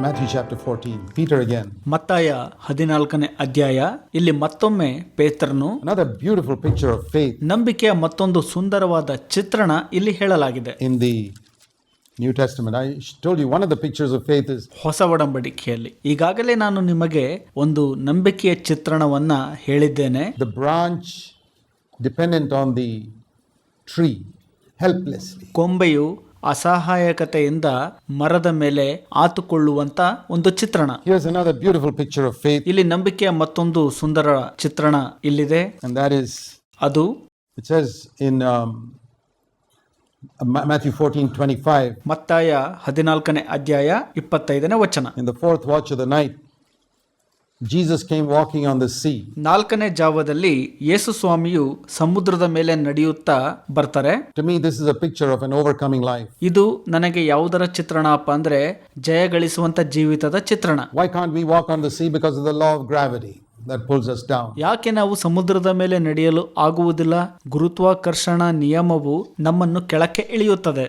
Math ವಿಶಾಫ್ fourteen Peter ಗ್ಯಾನ್ ಮತ್ತಾಯ ಹದಿನಾಲ್ಕನೇ ಅಧ್ಯಾಯ. ಇಲ್ಲಿ ಮತ್ತೊಮ್ಮೆ ಪೇತ್ರನು ಬ್ಯೂಟಿಫುಲ್ ಪಿಕ್ಚರ್ ಆಫ್ ಫೇತ್ ನಂಬಿಕೆಯ ಮತ್ತೊಂದು ಸುಂದರವಾದ ಚಿತ್ರಣ ಇಲ್ಲಿ ಹೇಳಲಾಗಿದೆ. In the new testament there is only one ಆ the pictures of faith this ಹೊಸ ಒಡಂಬಡಿಕೆಯಲ್ಲಿ. ಈಗಾಗಲೇ ನಾನು ನಿಮಗೆ ಒಂದು ನಂಬಿಕೆಯ ಚಿತ್ರಣವನ್ನ ಹೇಳಿದ್ದೇನೆ. The branch dependent on the tree helpless ಕೊಂಬೆಯು ಅಸಹಾಯಕತೆಯಿಂದ ಮರದ ಮೇಲೆ ಆತುಕೊಳ್ಳುವಂತ ಒಂದು ಚಿತ್ರಣ. ಬ್ಯೂಟಿಫುಲ್ ಪಿಕ್ಚರ್ ಆಫ್ ಇಲ್ಲಿ ನಂಬಿಕೆಯ ಮತ್ತೊಂದು ಸುಂದರ ಚಿತ್ರಣ ಇಲ್ಲಿದೆ. ಅದು in um, Ma- Matthew 14 25, ಮತ್ತಾಯ ಹದಿನಾಲ್ಕನೇ ಅಧ್ಯಾಯ ಇಪ್ಪತ್ತೈದನೇ ವಚನ. In the fourth watch of the night, Jesus came walking on the sea. ನಾಲ್ಕನೇ ಜಾವದಲ್ಲಿ ಯೇಸು ಸ್ವಾಮಿಯು ಸಮುದ್ರದ ಮೇಲೆ ನಡೆಯುತ್ತಾ ಬರ್ತಾರೆ To me, this is a picture of an overcoming life ಇದು ನನಗೆ ಯಾವುದರ ಚಿತ್ರಣ ಅಪ್ಪ ಅಂದ್ರೆ ಜಯಗಳಿಸುವಂತ ಜೀವಿತದ ಚಿತ್ರಣ why can't we walk on the sea? Because of the law of gravity that pulls us down ಯಾಕೆ ನಾವು ಸಮುದ್ರದ ಮೇಲೆ ನಡೆಯಲು ಆಗುವುದಿಲ್ಲ? ಗುರುತ್ವಾಕರ್ಷಣ ನಿಯಮವು ನಮ್ಮನ್ನು ಕೆಳಕ್ಕೆ ಎಳೆಯುತ್ತದೆ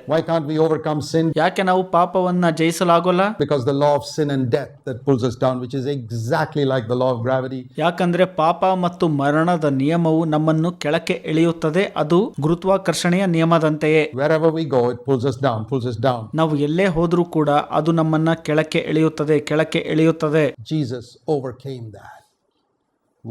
ಯಾಕೆ ನಾವು ಪಾಪವನ್ನ ಜಯಿಸಲಾಗೋಲ್ಲ? Because the law of sin and death that pulls us down which is a exactly like the law gravity ಯಾಕಂದ್ರೆ ಪಾಪ ಮತ್ತು ಮರಣದ ನಿಯಮವು ನಮ್ಮನ್ನು ಕೆಳಕ್ಕೆ ಎಳೆಯುತ್ತದೆ ಅದು ಗುರುತ್ವಾಕರ್ಷಣೆಯ ನಿಯಮದಂತೆಯೇ. Wherever we go pulls us down pulls us down ನಾವು ಎಲ್ಲೇ ಹೋದರೂ ಕೂಡ ಅದು ನಮ್ಮನ್ನ ಕೆಳಕ್ಕೆ ಎಳೆಯುತ್ತದೆ ಕೆಳಕ್ಕೆ ಎಳೆಯುತ್ತದೆ Jesus overcame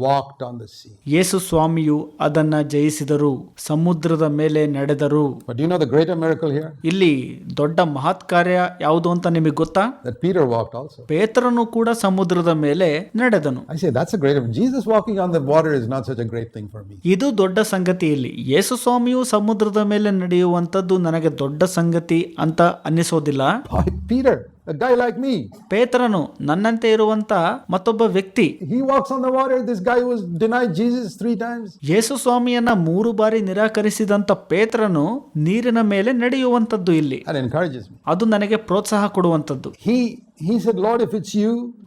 walked on the sea Yesu ಸ್ವಾಮಿಯು ಅದನ್ನ ಜಯಿಸಿದರು ಸಮುದ್ರದ ಮೇಲೆ ನಡೆದರು. But you you know the greater miracle here? ಇಲ್ಲಿ ದೊಡ್ಡ ಮಹತ್ ಕಾರ್ಯ ಯಾವುದು ಅಂತ ನಿಮಗೆ ಗೊತ್ತಾ? That Peter walked also. ಪೇತ್ರನು ಕೂಡ ಸಮುದ್ರದ ಮೇಲೆ ನಡೆದನು. I say that's a great Jesus walking on the water is not such a great thing for me. ಇದು ದೊಡ್ಡ ಸಂಗತಿ ಇಲ್ಲಿ. ಯೇಸು ಸ್ವಾಮಿಯು ಸಮುದ್ರದ ಮೇಲೆ ನಡೆಯುವಂತದ್ದು ನನಗೆ ದೊಡ್ಡ ಸಂಗತಿ ಅಂತ ಅನ್ನಿಸೋದಿಲ್ಲ. Peter, a guy like me, ಪೇತ್ರನು ನನ್ನಂತೆ ಇರುವಂತ ಮತ್ತೊಬ್ಬ ವ್ಯಕ್ತಿ he walks on the water. This guy was denied Jesus three times. ಯೇಸು ಸ್ವಾಮಿಯನ್ನ ಮೂರು ಬಾರಿ ನಿರಾಕರಿಸಿದಂತ ಪೇತ್ರನು ನೀರಿನ ಮೇಲೆ ನಡೆಯುವಂತದ್ದು ಇಲ್ಲಿ That encourages me. ಅದು ನನಗೆ ಪ್ರೋತ್ಸಾಹ ಕೊಡುವಂತದ್ದು He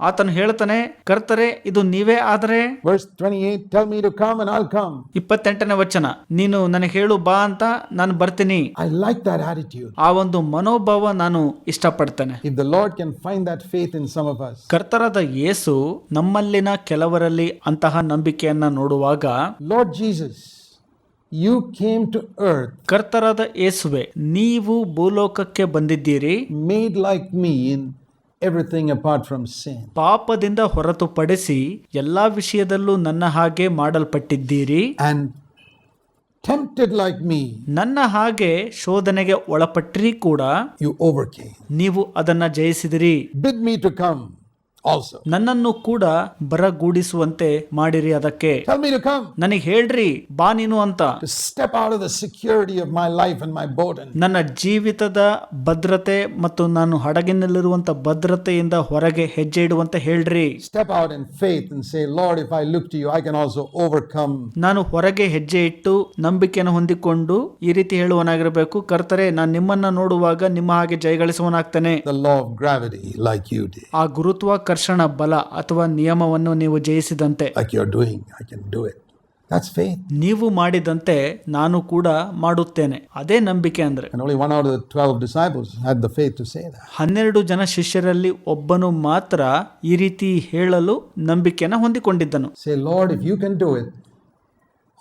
ಆತನು ಹೇಳ್ತಾನೆ ಕರ್ತರೆ ಇದು ನೀವೇ ಆದರೆ? ಇಪ್ಪತ್ತೆಂಟನೇ ವಚನ ನೀನು ನನಗೆ ಹೇಳು ಬಾ ಅಂತ ನಾನು ಬರ್ತೀನಿ. ಐ ಲೈಕ್ ಆ ಒಂದು ಮನೋಭಾವ ನಾನು ಇಷ್ಟಪಡ್ತೇನೆ. Lord can find that faith in some ಕರ್ತರದ Yesu ನಮ್ಮಲ್ಲಿನ ಕೆಲವರಲ್ಲಿ ಅಂತಹ ನಂಬಿಕೆಯನ್ನ ನೋಡುವಾಗ lord Jesus you came to earth ಕರ್ತರಾದ ಏಸುವೆ ನೀವು ಭೂಲೋಕಕ್ಕೆ ಬಂದಿದ್ದೀರಿ. Made like me in everything apart from sin. ಪಾಪದಿಂದ ಹೊರತುಪಡಿಸಿ ಎಲ್ಲಾ ವಿಷಯದಲ್ಲೂ ನನ್ನ ಹಾಗೆ ಮಾಡಲ್ಪಟ್ಟಿದ್ದೀರಿ ಅಂಡ್ ಟೆಂಪ್ಟೆಡ್ ಲೈಕ್ ಮೀ ನನ್ನ ಹಾಗೆ ಶೋಧನೆಗೆ ಒಳಪಟ್ಟಿರಿ ಕೂಡ ಯು overcame. ನೀವು ಅದನ್ನ ಜಯಿಸಿದಿರಿ ಬಿಡ್ ಮೀ ಟು come also. ನನ್ನನ್ನು ಕೂಡ ಬರಗೂಡಿಸುವಂತೆ ಮಾಡಿರಿ ಅದಕ್ಕೆ. ನನಗೆ ಹೇಳ್ರಿ ಬಾ ನೀನು ಅಂತ. Step out of the security of my life and my my ನನ್ನ ಜೀವಿತದ ಭದ್ರತೆ ಮತ್ತು ನಾನು ಹಡಗಿನಲ್ಲಿರುವಂತ ಭದ್ರತೆಯಿಂದ ಹೊರಗೆ ಹೆಜ್ಜೆ ಇಡುವಂತೆ ಹೇಳ್ರಿ. Step out in faith and say lord if I look to you I can also overcome ನಾನು ಹೊರಗೆ ಹೆಜ್ಜೆ ಇಟ್ಟು ನಂಬಿಕೆಯನ್ನು ಹೊಂದಿಕೊಂಡು ಈ ರೀತಿ ಹೇಳುವನಾಗಿರಬೇಕು. ಕರ್ತರೆ ನಾನು ನಿಮ್ಮನ್ನ ನೋಡುವಾಗ ನಿಮ್ಮ ಹಾಗೆ ಜಯಗಳಿಸುವ ಆ ಗುರುತ್ವ of gravity like ಆ ಆ ಕರ್ಷಣ ಬಲ ಅಥವಾ ನಿಯಮವನ್ನು ನೀವು ಜಯಿಸಿದಂತೆ. ನೀವು ಮಾಡಿದಂತೆ ನಾನು ಕೂಡ ಮಾಡುತ್ತೇನೆ. ಅದೇ ನಂಬಿಕೆ ಅಂದ್ರೆ. 12 ಜನ ಶಿಷ್ಯರಲ್ಲಿ ಒಬ್ಬನು ಮಾತ್ರ ಈ ರೀತಿ ಹೇಳಲು ನಂಬಿಕೆಯನ್ನು ಹೊಂದಿಕೊಂಡಿದ್ದನು.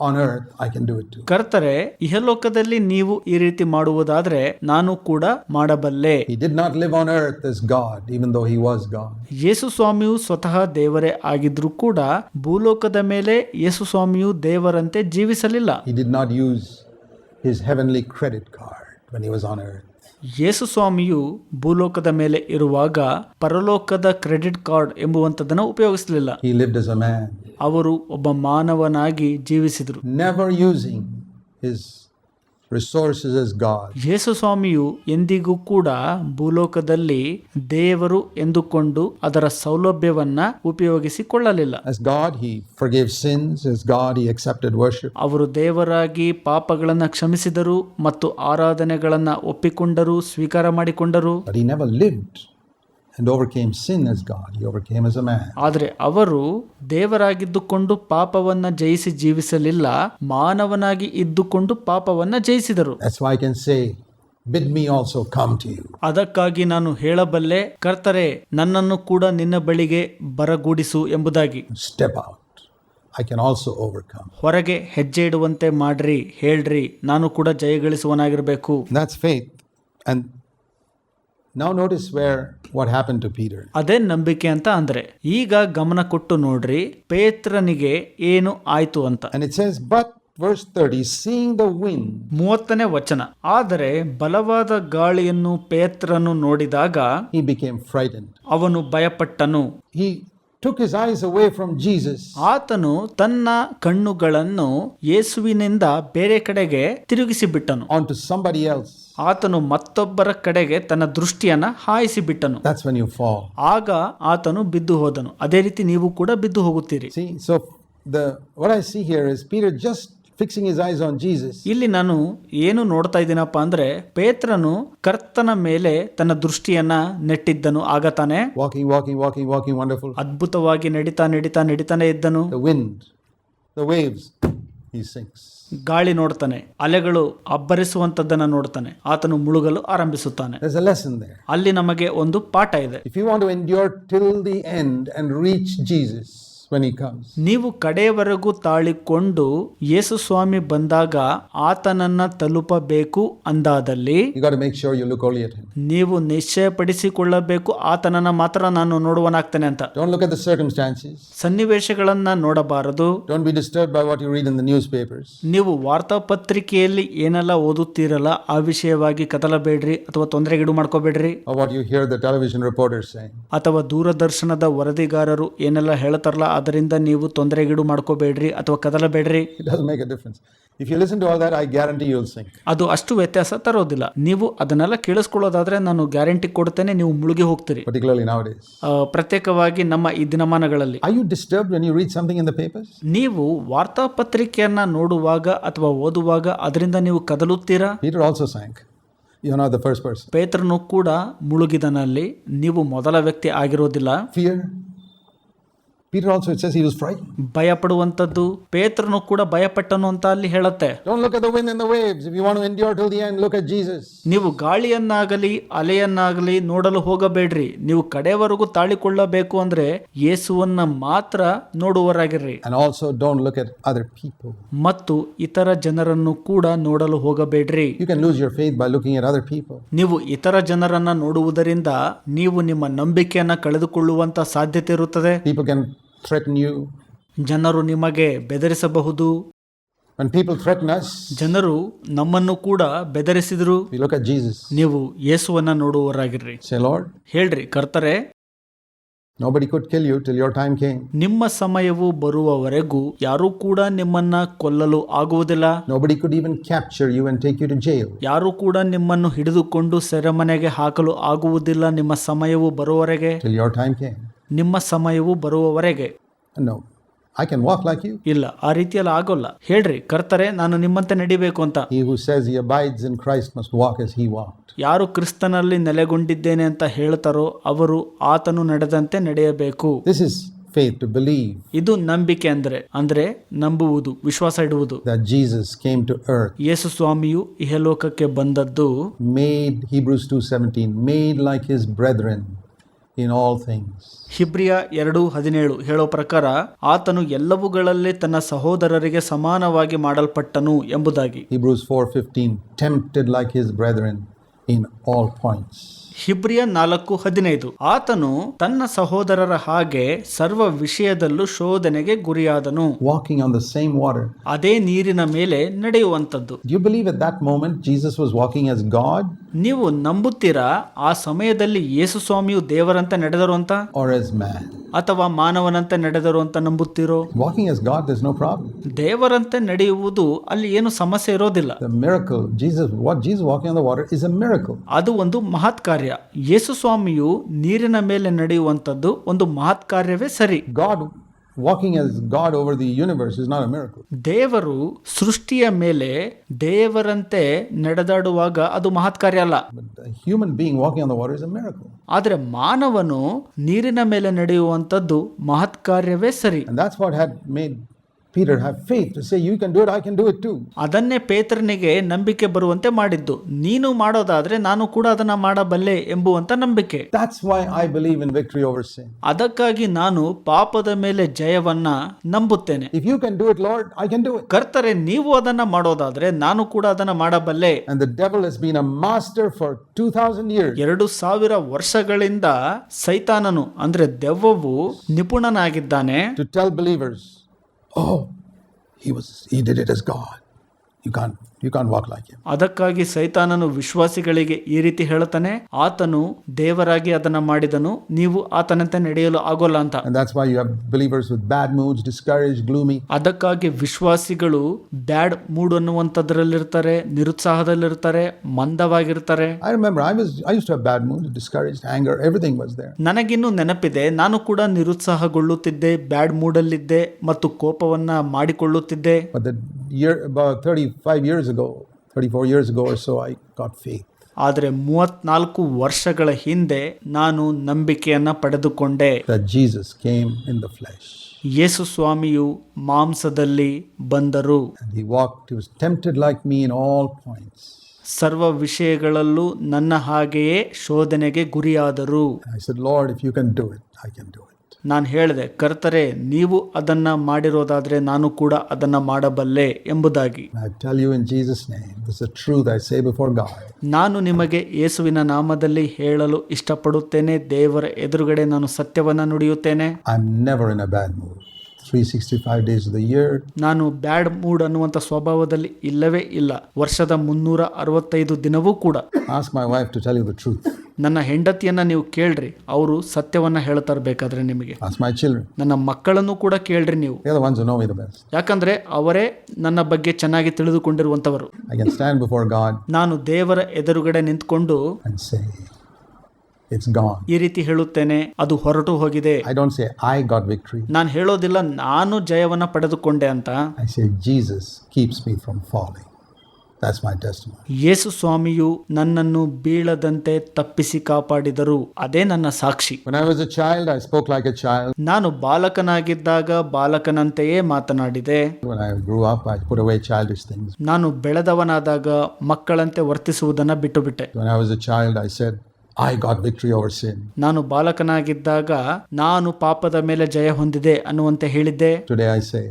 On earth I can do it ಕರ್ತರೆ ಇಹಲೋಕದಲ್ಲಿ ನೀವು ಈ ರೀತಿ ಮಾಡುವುದಾದ್ರೆ ನಾನು ಕೂಡ ಮಾಡಬಲ್ಲೆ. He did live on earth is God even though he was god ಯೇಸು ಸ್ವಾಮಿಯು ಸ್ವತಃ ದೇವರೇ ಆಗಿದ್ರು ಕೂಡ ಭೂಲೋಕದ ಮೇಲೆ ಯೇಸು ಸ್ವಾಮಿಯು ದೇವರಂತೆ ಜೀವಿಸಲಿಲ್ಲ. He did not use his heavenly credit card when he was on earth. ಯೇಸು ಸ್ವಾಮಿಯು ಭೂಲೋಕದ ಮೇಲೆ ಇರುವಾಗ ಪರಲೋಕದ ಕ್ರೆಡಿಟ್ ಕಾರ್ಡ್ ಎಂಬುವಂತದನ್ನ ಉಪಯೋಗಿಸಲಿಲ್ಲ. He lived as a man, ಅವರು ಒಬ್ಬ ಮಾನವನಾಗಿ ಜೀವಿಸಿದರು. Never using his is God. Yesu ಸ್ವಾಮಿಯು ಎಂದಿಗೂ ಕೂಡ ಭೂಲೋಕದಲ್ಲಿ ದೇವರು ಎಂದುಕೊಂಡು ಅದರ ಸೌಲಭ್ಯವನ್ನ ಉಪಯೋಗಿಸಿಕೊಳ್ಳಲಿಲ್ಲ As God, he forgave sins. As God, he accepted worship. ಅವರು ದೇವರಾಗಿ ಪಾಪಗಳನ್ನ ಕ್ಷಮಿಸಿದರು ಮತ್ತು ಆರಾಧನೆಗಳನ್ನ ಒಪ್ಪಿಕೊಂಡರು ಸ್ವೀಕಾರ ಮಾಡಿಕೊಂಡರು But he never lived ಆದರೆ ಅವರು ದೇವರಾಗಿದ್ದುಕೊಂಡು ಪಾಪವನ್ನ ಜಯಿಸಿ ಜೀವಿಸಲಿಲ್ಲ ಮಾನವನಾಗಿ ಇದ್ದುಕೊಂಡು ಪಾಪವನ್ನ ಜಯಿಸಿದರು That's why I can say you me also come to you. ಅದಕ್ಕಾಗಿ ನಾನು ಹೇಳಬಲ್ಲೆ ಕರ್ತರೆ ನನ್ನನ್ನು ಕೂಡ ನಿನ್ನ ಬಳಿಗೆ ಬರಗೂಡಿಸು ಎಂಬುದಾಗಿ Step out. I can also overcome. ಹೊರಗೆ ಹೆಜ್ಜೆ ಇಡುವಂತೆ ಮಾಡ್ರಿ ಹೇಳ್ರಿ ನಾನು ಕೂಡ ಜಯಗಳಿಸುವನಾಗಿರಬೇಕು that's faith And now notice where what happened to Peter. ಅದೇ ನಂಬಿಕೆ ಅಂತ ಅಂದ್ರೆ ಈಗ ಗಮನ ಕೊಟ್ಟು ನೋಡ್ರಿ ಪೇತ್ರನಿಗೆ ಏನು ಆಯ್ತು ಅಂತ And it says, but verse 30, seeing the wind, ಮೂವತ್ತನೇ ವಚನ ಆದರೆ ಬಲವಾದ ಗಾಳಿಯನ್ನು ಪೇತ್ರನು ನೋಡಿದಾಗ he became frightened. ಅವನು ಭಯಪಟ್ಟನು He took his eyes away from Jesus ಆತನು ತನ್ನ ಕಣ್ಣುಗಳನ್ನು ಯೇಸುವಿನಿಂದ ಬೇರೆ ಕಡೆಗೆ ತಿರುಗಿಸಿ ಬಿಟ್ಟನು onto somebody else. ಆತನು ಮತ್ತೊಬ್ಬರ ಕಡೆಗೆ ತನ್ನ ದೃಷ್ಟಿಯನ್ನ ಹಾಯಿಸಿ ಬಿಟ್ಟನು ಆಗ ಆತನು ಬಿದ್ದು ಹೋದನು. ಅದೇ ರೀತಿ ನೀವು ಕೂಡ ಬಿದ್ದು ಹೋಗುತ್ತೀರಿ. Fixing his eyes on Jesus ಇಲ್ಲಿ ನಾನು ಏನು ನೋಡ್ತಾ ಇದ್ದೀನಪ್ಪ ಅಂದ್ರೆ ಪೇತ್ರನು ಕರ್ತನ ಮೇಲೆ ತನ್ನ ದೃಷ್ಟಿಯನ್ನ ನೆಟ್ಟಿದ್ದನು. ಆಗತಾನೆ walking walking walking walking wonderful ಅದ್ಭುತವಾಗಿ ನಡೀತಾ ನಡೀತಾ ನಡೀತಾನೆ ಇದ್ದನು. ದ ದ ವೇವ್ಸ್ ಗಾಳಿ ನೋಡ್ತಾನೆ ಅಲೆಗಳು ಅಬ್ಬರಿಸುವಂತದ್ದನ್ನ ನೋಡ್ತಾನೆ ಆತನು ಮುಳುಗಲು ಆರಂಭಿಸುತ್ತಾನೆ. ಅಲ್ಲಿ ನಮಗೆ ಒಂದು ಪಾಠ ಇದೆ. If you want to till the end and reach Jesus ನೀವು ಕಡೆಯವರೆಗೂ ತಾಳಿಕೊಂಡು ಯೇಸು ಸ್ವಾಮಿ ಬಂದಾಗ ಆತನನ್ನ ತಲುಪಬೇಕು ಅಂದಾದಲ್ಲಿ. ನೀವು ನಿಶ್ಚಯಪಡಿಸಿಕೊಳ್ಳಬೇಕು ಆತನನ್ನ ಮಾತ್ರ ನಾನು ನೋಡುವನಾಗ್ತೇನೆ ಅಂತ. ಸನ್ನಿವೇಶಗಳನ್ನ ನೋಡಬಾರದು. ನೀವು ವಾರ್ತಾಪತ್ರಿಕೆಯಲ್ಲಿ ಏನೆಲ್ಲ ಓದುತ್ತೀರಲ್ಲ ಆ ವಿಷಯವಾಗಿ ಕದಲಬೇಡ್ರಿ ಅಥವಾ ತೊಂದರೆಗೀಡು ಮಾಡ್ಕೋಬೇಡ್ರಿ ಅಥವಾ ದೂರದರ್ಶನದ ವರದಿಗಾರರು ಏನೆಲ್ಲ ಹೇಳ್ತಾರಲ್ಲ ಅದರಿಂದ ನೀವು ತೊಂದರೆಗೀಡು ಮಾಡ್ಕೋಬೇಡ್ರಿ ಅಥವಾ ಕದಲಬೇಡ್ರಿ. If you listen to all that I guarantee you sing ಅದು ಅಷ್ಟು ವ್ಯತ್ಯಾಸ ತರೋದಿಲ್ಲ. ನೀವು ಅದನ್ನೆಲ್ಲ ಕೇಳಿಸ್ಕೊಳ್ಳೋದಾದ್ರೆ ನಾನು ಗ್ಯಾರಂಟಿ ಕೊಡ್ತೇನೆ ನೀವು ಮುಳುಗಿ ಹೋಗ್ತೀರಿ. ಪರ್ಟಿಕ್ಯುಲರ್ಲಿ ನಾವ್ ಪ್ರತ್ಯೇಕವಾಗಿ ನಮ್ಮ ಈ ದಿನಮಾನಗಳಲ್ಲಿ. I you disturb when you read something in the papers ನೀವು ವಾರ್ತಾಪತ್ರಿಕೆಯನ್ನು ನೋಡುವಾಗ ಅಥವಾ ಓದುವಾಗ ಅದರಿಂದ ನೀವು ಕದಲುತ್ತೀರಾ? Peter also sank you not the first person ಪೇತ್ರನು ಕೂಡ ಮುಳುಗಿದನಲ್ಲಿ. ನೀವು ಮೊದಲ ವ್ಯಕ್ತಿ ಆಗಿರೋದಿಲ್ಲ. Fear Peter also, it says he was frightened. ಭಯಪಡುವಂಥದ್ದು ಪೇತ್ರನು ಕೂಡ ಭಯಪಟ್ಟನು ಅಂತ ಅಲ್ಲಿ ಹೇಳುತ್ತೆ Don't look at the wind and the waves. If you want to endure till the end, look at Jesus. ನೀವು ಗಾಳಿಯನ್ನಾಗಲಿ ಅಲೆಯನ್ನಾಗಲಿ ನೋಡಲು ಹೋಗಬೇಡ್ರಿ ನೀವು ಕಡೆವರೆಗೂ ತಾಳಿಕೊಳ್ಳಬೇಕು ಅಂದ್ರೆ ಯೇಸುವನ್ನ ಮಾತ್ರ ನೋಡುವರಾಗಿರ್ರಿ And also, don't look at other people. ಮತ್ತು ಇತರ ಜನರನ್ನು ಕೂಡ ನೋಡಲು ಹೋಗಬೇಡ್ರಿ You can lose your faith by looking at other people. ನೀವು ಇತರ ಜನರನ್ನ ನೋಡುವುದರಿಂದ ನೀವು ನಿಮ್ಮ ನಂಬಿಕೆಯನ್ನ ಕಳೆದುಕೊಳ್ಳುವಂತ ಸಾಧ್ಯತೆ ಇರುತ್ತದೆ People can ಥ್ರೆಟ್ನ್ ಯು ಜನರು ನಿಮಗೆ ಬೆದರಿಸಬಹುದು. ಅಂಡ್ ಪೀಪಲ್ ಥ್ರೆಟ್ನ ಜನರು ನಮ್ಮನ್ನು ಕೂಡ ಬೆದರಿಸಿದ್ರು. ಜೀಸಸ್ ನೀವು ಯೇಸುವನ್ನ ನೋಡುವವರಾಗಿರ್ರಿ. ಸೆಲಾರ್ಡ್ ಹೇಳ್ರಿ ಕರ್ತಾರೆ Nobody could kill you till your ನಿಮ್ಮ ಸಮಯವು ಬರುವವರೆಗೂ ಯಾರೂ ಕೂಡ ನಿಮ್ಮನ್ನ ಕೊಲ್ಲಲು ಆಗುವುದಿಲ್ಲ. Nobody could even capture you and take you to jail ಯಾರು ಕೂಡ ನಿಮ್ಮನ್ನು ಹಿಡಿದುಕೊಂಡು ಸೆರೆಮನೆಗೆ ಹಾಕಲು ಆಗುವುದಿಲ್ಲ ನಿಮ್ಮ ಸಮಯವು ಬರುವವರೆಗೆ. ಟಿಲ್ ಯೋರ್ ಟೈಮ್ ಕೇಮ್ ನಿಮ್ಮ ಸಮಯವು ಬರುವವರೆಗೆ. I can walk like you ಇಲ್ಲ ಆ ರೀತಿಯಲ್ಲಿ ಆಗೋಲ್ಲ. ಹೇಳ್ರಿ ಕರ್ತಾರೆ ನಾನು ನಿಮ್ಮಂತೆ ನಡಿಬೇಕು ಅಂತ. ವಾಕ್ ಯಾರು ಕ್ರಿಸ್ತನಲ್ಲಿ ನೆಲೆಗೊಂಡಿದ್ದೇನೆ ಅಂತ ಹೇಳ್ತಾರೋ ಅವರು ಆತನು ನಡೆದಂತೆ ನಡೆಯಬೇಕು. This is faith to believe ಇದು ನಂಬಿಕೆ ಅಂದ್ರೆ ಅಂದ್ರೆ ನಂಬುವುದು ವಿಶ್ವಾಸ ಇಡುವುದು. ಜೀಸಸ್ ಕೇಮ್ ಟು ಅರ್ತ್ ಯೇಸು ಸ್ವಾಮಿಯು ಇಹಲೋಕಕ್ಕೆ ಬಂದದ್ದು. Made Hebrews 2:17 made like his brethren in all things ಹಿಬ್ರಿಯ ಎರಡು ಹದಿನೇಳು ಹೇಳೋ ಪ್ರಕಾರ ಆತನು ಎಲ್ಲವುಗಳಲ್ಲಿ ತನ್ನ ಸಹೋದರರಿಗೆ ಸಮಾನವಾಗಿ ಮಾಡಲ್ಪಟ್ಟನು ಎಂಬುದಾಗಿ Hebrews 4:15, tempted like his brethren in all points. ಹಿಬ್ರಿಯ ನಾಲ್ಕು ಹದಿನೈದು. ಆತನು ತನ್ನ ಸಹೋದರರ ಹಾಗೆ ಸರ್ವ ವಿಷಯದಲ್ಲೂ ಶೋಧನೆಗೆ ಗುರಿಯಾದನು. Walking on the same water ಅದೇ ನೀರಿನ ಮೇಲೆ ನಡೆಯುವಂತದ್ದು you believe at that moment Jesus was walking as God ನೀವು ನಂಬುತ್ತೀರಾ ಆ ಸಮಯದಲ್ಲಿ ಯೇಸು ಸ್ವಾಮಿಯು ದೇವರಂತ ನಡೆದರು ಅಂತ? ಆರ್ ಎಸ್ ಮ್ಯಾನ್ ಅಥವಾ ಮಾನವನಂತೆ ನಡೆದರು ಅಂತ ನಂಬುತ್ತೀರೋ? Walking as God is no problem ದೇವರಂತೆ ನಡೆಯುವುದು ಅಲ್ಲಿ ಏನು ಸಮಸ್ಯೆ ಇರೋದಿಲ್ಲ. The miracle Jesus what Jesus walking on the water is a miracle ಅದು ಒಂದು ಮಹತ್ ಕಾರ್ಯ ಯೇಸು ಸ್ವಾಮಿಯು ನೀರಿನ ಮೇಲೆ ನಡೆಯುವಂಥದ್ದು ಒಂದು ಮಹತ್ ಕಾರ್ಯವೇ ಸರಿ God walking as God over the universe is not a miracle. ದೇವರು ಸೃಷ್ಟಿಯ ಮೇಲೆ ದೇವರಂತೆ ನಡೆದಾಡುವಾಗ ಅದು ಮಹತ್ ಕಾರ್ಯ ಅಲ್ಲ human being walking on the water is a miracle. ಆದರೆ ಮಾನವನು ನೀರಿನ ಮೇಲೆ ನಡೆಯುವಂಥದ್ದು ಮಹತ್ ಕಾರ್ಯವೇ ಸರಿ And that's what had made Peter have faith to say, you can do it, I can do it too. ಅದನ್ನೇ ಪೇತ್ರನಿಗೆ ನಂಬಿಕೆ ಬರುವಂತೆ ಮಾಡಿದ್ದು ನೀನು ಮಾಡೋದಾದ್ರೆ ನಾನು ಕೂಡ ಅದನ್ನ ಮಾಡಬಲ್ಲೆ ಎಂಬುವಂತ ನಂಬಿಕೆ That's why I believe in victory over sin. ಅದಕ್ಕಾಗಿ ನಾನು ಪಾಪದ ಮೇಲೆ ಜಯವನ್ನ ನಂಬುತ್ತೇನೆ if you can do it Lord I can do it. ಕರ್ತರೆ ನೀವು ಅದನ್ನ ಮಾಡೋದಾದ್ರೆ ನಾನು ಕೂಡ ಅದನ್ನ ಮಾಡಬಲ್ಲೆ And the devil has been a master for 2000 years. ಎರಡು ಸಾವಿರ ವರ್ಷಗಳಿಂದ ಸೈತಾನನು ಅಂದ್ರೆ ದೆವ್ವವು ನಿಪುಣನಾಗಿದ್ದಾನೆ to tell believers, oh, he was he did it as God. You can't you can't walk like ಅದಕ್ಕಾಗಿ ಸೈತಾನನು ವಿಶ್ವಾಸಿಗಳಿಗೆ ಈ ರೀತಿ ಹೇಳುತ್ತಾನೆ ಆತನು ದೇವರಾಗಿ ಅದನ್ನ ಮಾಡಿದನು ನೀವು ಆತನಂತೆ ನಡೆಯಲು ಆಗೋಲ್ಲ ಅಂತ. That's why you have bad moods discourage gloomy ಅದಕ್ಕಾಗಿ ವಿಶ್ವಾಸಿಗಳು ಬ್ಯಾಡ್ ಮೂಡ್ ಅನ್ನುವಂತದ್ರಲ್ಲಿರ್ತಾರೆ ನಿರುತ್ಸಾಹದಲ್ಲಿರ್ತಾರೆ ಮಂದವಾಗಿರ್ತಾರೆ. I remember I was I use bad mood discouraged anger everything was there ನನಗಿನ್ನೂ ನೆನಪಿದೆ ನಾನು ಕೂಡ ನಿರುತ್ಸಾಹಗೊಳ್ಳುತ್ತಿದ್ದೆ ಬ್ಯಾಡ್ ಮೂಡ್ ಅಲ್ಲಿದ್ದೆ ಮತ್ತು ಕೋಪವನ್ನ ಮಾಡಿಕೊಳ್ಳುತ್ತಿದ್ದೆ. But the year years ago, 34 years ago or so, I got ಆದರೆ ಮೂವತ್ನಾಲ್ಕು ವರ್ಷಗಳ ಹಿಂದೆ ನಾನು ನಂಬಿಕೆಯನ್ನು ಪಡೆದುಕೊಂಡೆ. Jesus came in the flesh ಯೇಸು ಸ್ವಾಮಿಯು ಮಾಂಸದಲ್ಲಿ ಬಂದರು. Like me in all points ಸರ್ವ ವಿಷಯಗಳಲ್ಲೂ ನನ್ನ ಹಾಗೆಯೇ ಶೋಧನೆಗೆ ಗುರಿಯಾದರು. I said Lord if you can do I can do ನಾನು ಹೇಳಿದೆ ಕರ್ತರೆ ನೀವು ಅದನ್ನ ಮಾಡಿರೋದಾದ್ರೆ ನಾನು ಕೂಡ ಅದನ್ನ ಮಾಡಬಲ್ಲೆ ಎಂಬುದಾಗಿ. ನಾನು ನಿಮಗೆ ಯೇಸುವಿನ ನಾಮದಲ್ಲಿ ಹೇಳಲು ಇಷ್ಟಪಡುತ್ತೇನೆ ದೇವರ ಎದುರುಗಡೆ ನಾನು ಸತ್ಯವನ್ನ ನುಡಿಯುತ್ತೇನೆ. I'm never in a bad mood. 365 days of the year, ನಾನು ಬ್ಯಾಡ್ ಮೂಡ್ ಅನ್ನುವಂಥ ಸ್ವಭಾವದಲ್ಲಿ ಇಲ್ಲವೇ ಇಲ್ಲ. ವರ್ಷದ ಮುನ್ನೂರ ಅರವತ್ತೈದು ದಿನವೂ ಕೂಡ. Ask my wife to tell you the truth ನನ್ನ ಹೆಂಡತಿಯನ್ನ ನೀವು ಕೇಳ್ರಿ. ಅವರು ಸತ್ಯವನ್ನ ಹೇಳ್ತಾರೆ ಬೇಕಾದ್ರೆ ನಿಮಗೆ. ಮೈ children. ನನ್ನ ಮಕ್ಕಳನ್ನು ಕೂಡ ಕೇಳ್ರಿ ನೀವು. They're the ones who know me the best. ಯಾಕಂದ್ರೆ ಅವರೇ ನನ್ನ ಬಗ್ಗೆ ಚೆನ್ನಾಗಿ ತಿಳಿದುಕೊಂಡಿರುವಂತವರು I can stand before God ನಾನು ದೇವರ ಎದುರುಗಡೆ ನಿಂತ್ಕೊಂಡು and say, It's ಗಾನ್ ಈ ರೀತಿ ಹೇಳುತ್ತೇನೆ ಅದು ಹೊರಟು ಹೋಗಿದೆ. I don't say I got victory ನಾನು ಹೇಳೋದಿಲ್ಲ ನಾನು ಜಯವನ್ನ ಪಡೆದುಕೊಂಡೆ ಅಂತ. I say Jesus keeps me from falling That's my testimony. ಯೇಸು ಸ್ವಾಮಿಯು ನನ್ನನ್ನು ಬೀಳದಂತೆ ತಪ್ಪಿಸಿ ಕಾಪಾಡಿದರು. ಅದೇ ನನ್ನ ಸಾಕ್ಷಿ. When I was a child, I spoke like a child. ನಾನು ಬಾಲಕನಾಗಿದ್ದಾಗ ಬಾಲಕನಂತೆಯೇ ಮಾತನಾಡಿದೆ. When I grew up, I put away childish things. ನಾನು ಬೆಳೆದವನಾದಾಗ ಮಕ್ಕಳಂತೆ ವರ್ತಿಸುವುದನ್ನು ಬಿಟ್ಟುಬಿಟ್ಟೆ. When I was a child, I said, I got victory over sin ನಾನು ಬಾಲಕನಾಗಿದ್ದಾಗ ನಾನು ಪಾಪದ ಮೇಲೆ ಜಯ ಹೊಂದಿದೆ ಅನ್ನುವಂತೆ ಹೇಳಿದ್ದೆ. Today I say,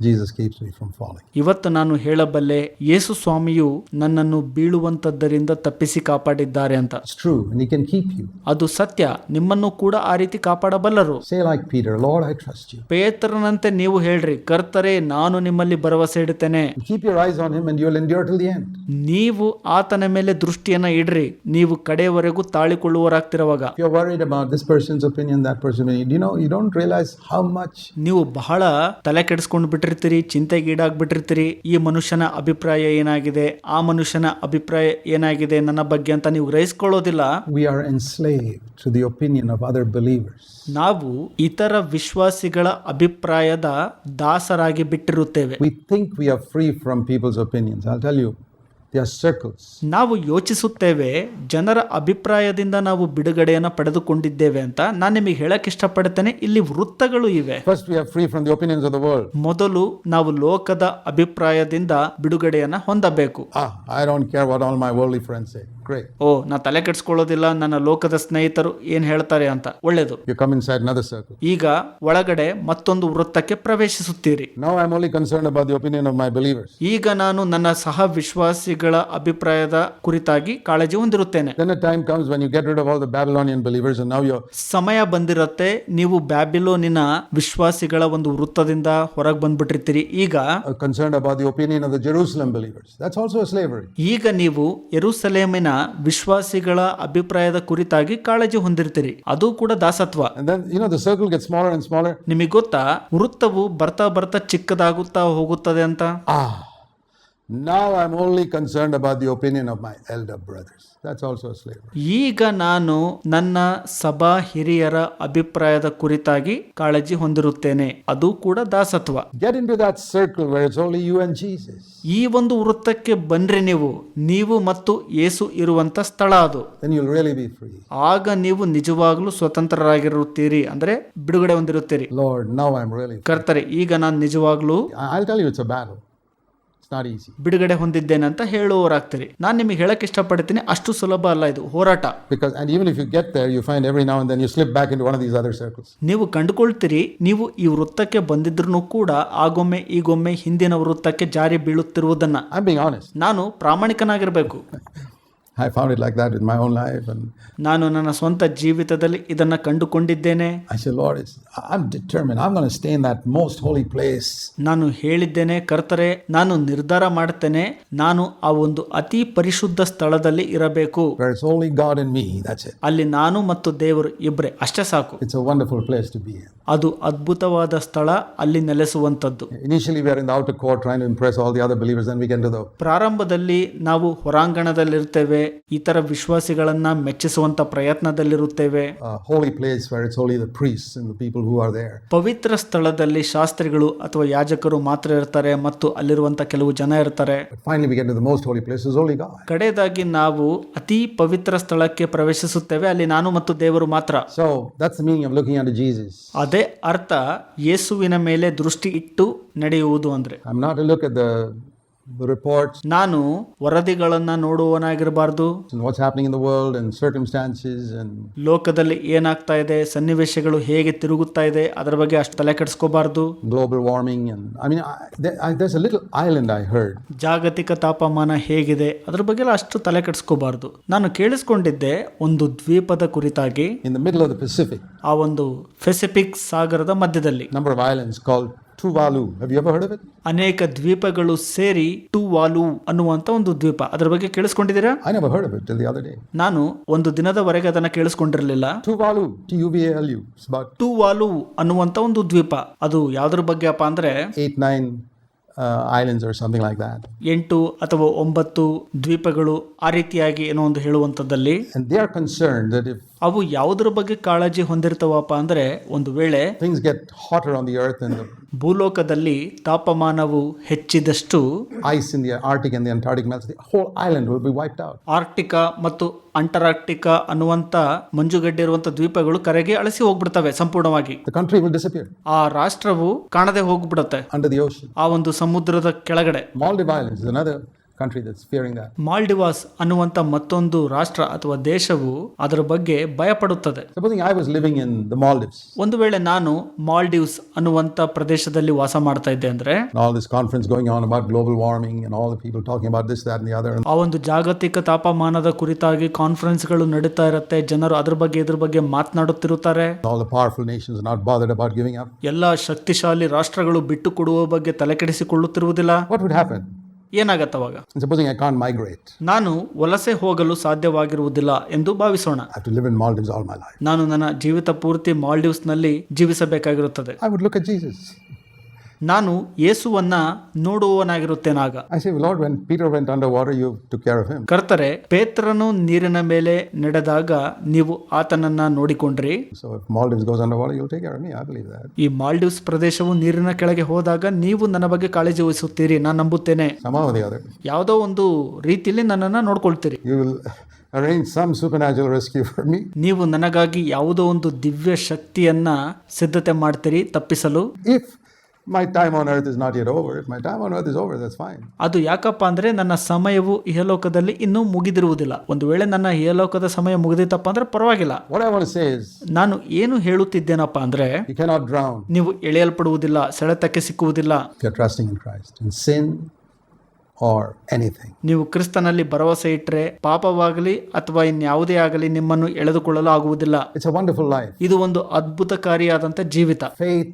Jesus keeps me from falling. ಇವತ್ತು ನಾನು ಹೇಳಬಲ್ಲೆ ಯೇಸು ಸ್ವಾಮಿಯು ನನ್ನನ್ನು ಬೀಳುವಂತದ್ದರಿಂದ ತಪ್ಪಿಸಿ ಕಾಪಾಡಿದ್ದಾರೆ ಅಂತ. True true, can keep you keep you. ಅದು ಸತ್ಯ ನಿಮ್ಮನ್ನು ಕೂಡ ಆ ರೀತಿ ಕಾಪಾಡಬಲ್ಲರು. Say like Peter Lord I trust you ಪೇತ್ರನಂತೆ ನೀವು ಹೇಳ್ರಿ ಕರ್ತರೆ ನಾನು ನಿಮ್ಮಲ್ಲಿ ಭರವಸೆ ಇಡುತ್ತೇನೆ. Your eyes on him and you will endure till the end ನೀವು ಆತನ ಮೇಲೆ ದೃಷ್ಟಿಯನ್ನ ಇಡ್ರಿ ನೀವು ಕಡೆಯವರೆಗೂ ತಾಳಿಕೊಳ್ಳುವರಾಗ್ತಿರುವಾಗ you are worried about this person's opinion that person you know you don't realise how much ನೀವು ಬಹಳ ತಲೆ ಕೆಡಿಸ್ಕೊಂಡು ಬಿಟ್ಟಿರ್ತೀರಿ ಚಿಂತೆಗೀಡಾಗ್ಬಿಟ್ಟಿರ್ತೀರಿ ಈ ಮನುಷ್ಯನ ಅಭಿಪ್ರಾಯ ಏನಾಗಿದೆ ಆ ಮನುಷ್ಯನ ಅಭಿಪ್ರಾಯ ಏನಾಗಿದೆ ನನ್ನ ಬಗ್ಗೆ ಅಂತ ನೀವು ಗ್ರಹಿಸ್ಕೊಳ್ಳೋದಿಲ್ಲ we are enslaved to the opinion of other believers. ನಾವು ಇತರ ವಿಶ್ವಾಸಿಗಳ ಅಭಿಪ್ರಾಯದ ದಾಸರಾಗಿ ಬಿಟ್ಟಿರುತ್ತೇವೆ We think we are free from people's opinions. I'll tell you. ನಾವು ಯೋಚಿಸುತ್ತೇವೆ ಜನರ ಅಭಿಪ್ರಾಯದಿಂದ ನಾವು ಬಿಡುಗಡೆಯನ್ನು ಪಡೆದುಕೊಂಡಿದ್ದೇವೆ ಅಂತ. ನಾನು ನಿಮಗೆ ಹೇಳಕ್ ಇಷ್ಟಪಡ್ತೇನೆ ಇಲ್ಲಿ ವೃತ್ತಗಳು ಇವೆ. ಮೊದಲು ನಾವು ಲೋಕದ ಅಭಿಪ್ರಾಯದಿಂದ ಬಿಡುಗಡೆಯನ್ನ ಹೊಂದಬೇಕು. ಓ ನಾ ತಲೆ ಕೆಡಿಸ್ಕೊಳ್ಳೋದಿಲ್ಲ ನನ್ನ ಲೋಕದ ಸ್ನೇಹಿತರು ಏನು ಹೇಳ್ತಾರೆ ಅಂತ. ಒಳ್ಳೇದು. You come inside another circle ಈಗ ಒಳಗಡೆ ಮತ್ತೊಂದು ವೃತ್ತಕ್ಕೆ ಪ್ರವೇಶಿಸುತ್ತೀರಿ. Now I am only concern about the opinion of my believers ಈಗ ನಾನು ನನ್ನ ಸಹ ವಿಶ್ವಾಸಿಗಳ ಅಭಿಪ್ರಾಯದ ಕುರಿತಾಗಿ ಕಾಳಜಿ ಹೊಂದಿರುತ್ತೇನೆ. Then a time comes when you get rid of all the Babylonian believers and now you ಸಮಯ ಬಂದಿರುತ್ತೆ ನೀವು ಬ್ಯಾಬಿಲೋನಿನ ವಿಶ್ವಾಸಿಗಳ ಒಂದು ವೃತ್ತದಿಂದ ಹೊರಗೆ ಬಂದ್ಬಿಟ್ಟಿರ್ತೀರಿ. ಈಗ concern about the opinion of the Jerusalem believers that's also a slavery ಈಗ ನೀವು ಯೆರೂಸಲೇಮಿನ ವಿಶ್ವಾಸಿಗಳ ಅಭಿಪ್ರಾಯದ ಕುರಿತಾಗಿ ಕಾಳಜಿ ಹೊಂದಿರ್ತೀರಿ. ಅದು ಕೂಡ ದಾಸತ್ವ. ನಿಮಗೆ ಗೊತ್ತಾ ವೃತ್ತವು ಬರ್ತಾ ಬರ್ತಾ ಚಿಕ್ಕದಾಗುತ್ತಾ ಹೋಗುತ್ತದೆ ಅಂತ? Ah, Now I'm only concerned about the opinion of my elder brothers. That's also slavery. ಈಗ ನಾನು ನನ್ನ ಸಭಾ ಹಿರಿಯರ ಅಭಿಪ್ರಾಯದ ಕುರಿತಾಗಿ ಕಾಳಜಿ ಹೊಂದಿರುತ್ತೇನೆ ಅದು ಕೂಡ ದಾಸತ್ವ Get into that circle where it's only you and Jesus. ಈ ಒಂದು ವೃತ್ತಕ್ಕೆ ಬನ್ರಿ ನೀವು ನೀವು ಮತ್ತು ಏಸು ಇರುವಂತ ಸ್ಥಳ ಅದು Then you'll really be free. ಆಗ ನೀವು ನಿಜವಾಗ್ಲೂ ಸ್ವತಂತ್ರರಾಗಿರುತ್ತೀರಿ ಅಂದ್ರೆ ಬಿಡುಗಡೆ ಹೊಂದಿರುತ್ತೀರಿ Lord, now I'm really free. ಕರ್ತಾರೆ ಈಗ ನಾನು ನಿಜವಾಗ್ಲೂ I- I'll tell you it's a battle. It's easy. ಬಿಡುಗಡೆ ಹೊಂದಿದ್ದೇನೆ ಅಂತ ಹೇಳುವವರಾಗ್ತೀರಿ ನಾನು ನಿಮಗೆ ಹೇಳಕ್ಕೆ ಇಷ್ಟಪಡ್ತೀನಿ ಅಷ್ಟು ಸುಲಭ ಅಲ್ಲ ಇದು ಹೋರಾಟ because and you get you find every and you slip back one of these. ನೀವು ಕಂಡುಕೊಳ್ತೀರಿ ನೀವು ಈ ವೃತ್ತಕ್ಕೆ ಬಂದಿದ್ರು ಕೂಡ ಆಗೊಮ್ಮೆ ಈಗೊಮ್ಮೆ ಹಿಂದಿನ ವೃತ್ತಕ್ಕೆ ಜಾರಿ ಬೀಳುತ್ತಿರುವುದನ್ನ ಐ. ನಾನು ಪ್ರಾಮಾಣಿಕನಾಗಿರಬೇಕು I found it like that in my own life and ನಾನು ನನ್ನ ಸ್ವಂತ ಜೀವಿತದಲ್ಲಿ ಇದನ್ನು ಕಂಡುಕೊಂಡಿದ್ದೇನೆ I Lord Lord, I am determined I going to stay in that most holy place. ನಾನು ಹೇಳಿದ್ದೇನೆ ಕರ್ತರೆ ನಾನು ನಿರ್ಧಾರ ಮಾಡ್ತೇನೆ ನಾನು ಆ ಒಂದು ಅತಿ ಪರಿಶುದ್ಧ ಸ್ಥಳದಲ್ಲಿ ಇರಬೇಕು only God in me. That's it. ಅಲ್ಲಿ ನಾನು ಮತ್ತು ದೇವರು ಇಬ್ಬರೆ ಅಷ್ಟೇ ಸಾಕು it's a wonderful place to be ಅದು ಅದ್ಭುತವಾದ ಸ್ಥಳ ಅಲ್ಲಿ ನೆಲೆಸುವಂತದ್ದು initially we are in the outer court trying to impress all the other believers. We we do ಪ್ರಾರಂಭದಲ್ಲಿ ನಾವು ಹೊರಾಂಗಣದಲ್ಲಿರ್ತೇವೆ ಇತರ ವಿಶ್ವಾಸಿಗಳನ್ನ ಮೆಚ್ಚಿಸುವಂತ ಪ್ರಯತ್ನದಲ್ಲಿರುತ್ತೇವೆ. Holy place where it's only the priests and the people who are there. ಪವಿತ್ರ ಸ್ಥಳದಲ್ಲಿ ಶಾಸ್ತ್ರಿಗಳು ಅಥವಾ ಯಾಜಕರು ಮಾತ್ರ ಇರ್ತಾರೆ ಮತ್ತು ಅಲ್ಲಿರುವಂತ ಕೆಲವು ಜನ ಇರ್ತಾರೆ. ಕಡೆಯದಾಗಿ ನಾವು ಅತಿ ಪವಿತ್ರ ಸ್ಥಳಕ್ಕೆ ಪ್ರವೇಶಿಸುತ್ತೇವೆ ಅಲ್ಲಿ ನಾನು ಮತ್ತು ದೇವರು ಮಾತ್ರ. ಅದೇ ಅರ್ಥ ಯೇಸುವಿನ ಮೇಲೆ ದೃಷ್ಟಿ ಇಟ್ಟು ನಡೆಯುವುದು ಅಂದ್ರೆ. ರಿಪೋರ್ಟ್ ನಾನು ವರದಿಗಳನ್ನ ನೋಡುವವನಾಗಿರಬಾರ್ದು. ಲೋಕದಲ್ಲಿ ಏನಾಗ್ತಾ ಇದೆ ಸನ್ನಿವೇಶಗಳು ಹೇಗೆ ತಿರುಗುತ್ತಾ ಇದೆ ಅದರ ಬಗ್ಗೆ ಅಷ್ಟು ತಲೆ ಕೆಡಿಸ್ಕೋಬಾರ್ದು. ಗ್ಲೋಬಲ್ ವಾರ್ಮಿಂಗ್ ಜಾಗತಿಕ ತಾಪಮಾನ ಹೇಗಿದೆ ಅದ್ರ ಬಗ್ಗೆ ಅಷ್ಟು ತಲೆ ಕೆಡಿಸ್ಕೋಬಾರ್ದು. ನಾನು ಕೇಳಿಸ್ಕೊಂಡಿದ್ದೆ ಒಂದು ದ್ವೀಪದ ಕುರಿತಾಗಿ. ಇನ್ ದ ಪೆಸಿಫಿಕ್ ಆ ಒಂದು ಪೆಸಿಫಿಕ್ ಸಾಗರದ ಮಧ್ಯದಲ್ಲಿ. Number of islands Tuvalu ಅನೇಕ ದ್ವೀಪಗಳು ಸೇರಿ ಟೂ ವಾಲು ಅನ್ನುವಂತ ಒಂದು ದ್ವೀಪ. ಅದರ ಬಗ್ಗೆ ಕೇಳಿಸ್ಕೊಂಡಿದ್ದೀರಾ? ನಾನು ಒಂದು ದಿನದವರೆಗೆ ಅದನ್ನ ಕೇಳಿಸ್ಕೊಂಡಿರಲಿಲ್ಲ. ಟೂ ವಾಲು ಎ ವಾಲು ಅನ್ನುವಂತ ಒಂದು ದ್ವೀಪ. ಅದು ಯಾವ್ದ್ರ ಬಗ್ಗೆ ಅಪ್ಪ ಅಂದ್ರೆ? ಎಂಟು ಅಥವಾ ಒಂಬತ್ತು ದ್ವೀಪಗಳು ಆ ರೀತಿಯಾಗಿ ಏನೋ ಒಂದು ಹೇಳುವಂತದ್ದಲ್ಲಿ they are concerned that if ಅವು ಯಾವುದ್ರ ಬಗ್ಗೆ ಕಾಳಜಿ ಹೊಂದಿರ್ತವಪ್ಪ ಅಂದ್ರೆ ಒಂದು ವೇಳೆ things get hot on the earth and ಭೂಲೋಕದಲ್ಲಿ ತಾಪಮಾನವು ಹೆಚ್ಚಿದಷ್ಟು ice in the Arctic and the Antarctic the whole island will be wiped out ಆರ್ಟಿಕ ಮತ್ತು ಅಂಟಾರ್ಟಿಕ ಅನ್ನುವಂತ ಮಂಜುಗಡ್ಡೆ ಇರುವಂತ ದ್ವೀಪಗಳು ಕರೆಗೆ ಅಳಿಸಿ ಹೋಗ್ಬಿಡ್ತವೆ ಸಂಪೂರ್ಣವಾಗಿ. ದಿ ಕಂಟ್ರಿ ವಿಲ್ ಡಿಸಪಿಯರ್ ಆ ರಾಷ್ಟ್ರವು ಕಾಣದೆ ಹೋಗ್ಬಿಡುತ್ತೆ. ಅಂಡರ್ ದಿ ಓಷನ್ ಆ ಒಂದು ಸಮುದ್ರದ ಕೆಳಗಡೆ. Maldive island is country that's fearing that Maldives ಅನ್ನುವಂತ ಮತ್ತೊಂದು ರಾಷ್ಟ್ರ ಅಥವಾ ದೇಶವು ಅದರ ಬಗ್ಗೆ ಭಯಪಡುತ್ತದೆ. Supposing living in the Maldives ಒಂದು ವೇಳೆ ನಾನು ಮಾಲ್ಡೀವ್ಸ್ ಅನ್ನುವಂತ ಪ್ರದೇಶದಲ್ಲಿ ವಾಸ ಮಾಡ್ತಾ ಇದ್ದೆ ಅಂದ್ರೆ all this conference going on about global warming all people talking about this ಆ ಒಂದು ಜಾಗತಿಕ ತಾಪಮಾನದ ಕುರಿತಾಗಿ ಕಾನ್ಫರೆನ್ಸ್ಗಳು ನಡೀತಾ ಇರುತ್ತೆ. ಜನರು ಅದ್ರ ಬಗ್ಗೆ ಇದ್ರ ಬಗ್ಗೆ ಮಾತನಾಡುತ್ತಿರುತ್ತಾರೆ. All the powerful nations not bothered about giving up ಎಲ್ಲಾ ಶಕ್ತಿಶಾಲಿ ರಾಷ್ಟ್ರಗಳು ಬಿಟ್ಟು ಕೊಡುವ ಬಗ್ಗೆ ತಲೆಕೆಡಿಸಿಕೊಳ್ಳುತ್ತಿರುವುದಿಲ್ಲ. ವಾಟ್ ವುಡ್ ಹ್ಯಾಪನ್ ಏನಾಗತ್ತೆ ಅವಾಗ? ಸಪೋಸಿಂಗ್ ಐ ಕಾಂಟ್ ಮೈಗ್ರೇಟ್ ನಾನು ವಲಸೆ ಹೋಗಲು ಸಾಧ್ಯವಾಗಿರುವುದಿಲ್ಲ ಎಂದು ಭಾವಿಸೋಣ. I to live in all ನಾನು ನನ್ನ ಜೀವಿತ ಪೂರ್ತಿ ಮಾಲ್ಡೀವ್ಸ್ನಲ್ಲಿ ಜೀವಿಸಬೇಕಾಗಿರುತ್ತದೆ. I would look at Jesus ನಾನು ಯೇಸುವನ್ನ ನೋಡುವವನಾಗಿರುತ್ತೇನಾಗ? ಕರ್ತರೆ ಪೇತ್ರನು ನೀರಿನ ಮೇಲೆ ನಡೆದಾಗ ನೀವು ಆತನನ್ನ ನೋಡಿಕೊಂಡ್ರಿ. ಈ ಮಾಲ್ಡೀವ್ಸ್ ಪ್ರದೇಶವು ನೀರಿನ ಕೆಳಗೆ ಹೋದಾಗ ನೀವು ನನ್ನ ಬಗ್ಗೆ ಕಾಳಜಿ ವಹಿಸುತ್ತೀರಿ ನಾನು ನಂಬುತ್ತೇನೆ. ಯಾವುದೋ ಒಂದು ರೀತಿಯಲ್ಲಿ ನನ್ನನ್ನ ನೋಡ್ಕೊಳ್ತೀರಿ. ನೀವು ನನಗಾಗಿ ಯಾವುದೋ ಒಂದು ದಿವ್ಯ ಶಕ್ತಿಯನ್ನ ಸಿದ್ಧತೆ ಮಾಡ್ತೀರಿ ತಪ್ಪಿಸಲು. If my time on earth is not yet over my time on earth is over, that's fine. ಅದು ಯಾಕಪ್ಪ ಅಂದರೆ ನನ್ನ ಸಮಯವು ಇಹಲೋಕದಲ್ಲಿ ಇನ್ನೂ ಮುಗಿದಿರುವುದಿಲ್ಲ. ಒಂದು ವೇಳೆ ನನ್ನ ಇಹಲೋಕದ ಸಮಯ ಮುಗಿದಿತ್ತಪ್ಪ ಅಂದ್ರೆ ಪರವಾಗಿಲ್ಲ. ನಾನು ಏನು ಹೇಳುತ್ತಿದ್ದೇನಪ್ಪ ಅಂದ್ರೆ you cannot drown. ನೀವು ಎಳೆಯಲ್ಪಡುವುದಿಲ್ಲ ಸೆಳೆತಕ್ಕೆ ಸಿಕ್ಕುವುದಿಲ್ಲ. Or anything. ನೀವು ಕ್ರಿಸ್ತನಲ್ಲಿ ಭರವಸೆ ಇಟ್ಟರೆ ಪಾಪವಾಗಲಿ ಅಥವಾ ಇನ್ಯಾವುದೇ ಆಗಲಿ ನಿಮ್ಮನ್ನು ಎಳೆದುಕೊಳ್ಳಲು ಆಗುವುದಿಲ್ಲ. ಇಟ್ಸ್ ಅ ವಂಡರ್ಫುಲ್ ಲೈಫ್ ಇದು ಒಂದು ಅದ್ಭುತಕಾರಿಯಾದಂಥ ಜೀವಿತ. Faith,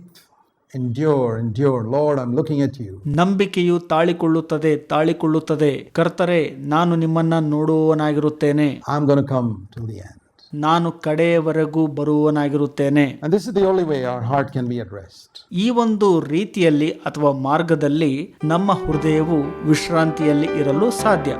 endure, endure. Lord, I'm looking at you. ನಂಬಿಕೆಯು ತಾಳಿಕೊಳ್ಳುತ್ತದೆ ತಾಳಿಕೊಳ್ಳುತ್ತದೆ ಕರ್ತರೆ ನಾನು ನಿಮ್ಮನ್ನ ನೋಡುವವನಾಗಿರುತ್ತೇನೆ I'm going to come till the end. ನಾನು ಕಡೆಯವರೆಗೂ ಬರುವವನಾಗಿರುತ್ತೇನೆ And this is the only way our heart can be at rest. ಈ ಒಂದು ರೀತಿಯಲ್ಲಿ ಅಥವಾ ಮಾರ್ಗದಲ್ಲಿ ನಮ್ಮ ಹೃದಯವು ವಿಶ್ರಾಂತಿಯಲ್ಲಿ ಇರಲು ಸಾಧ್ಯ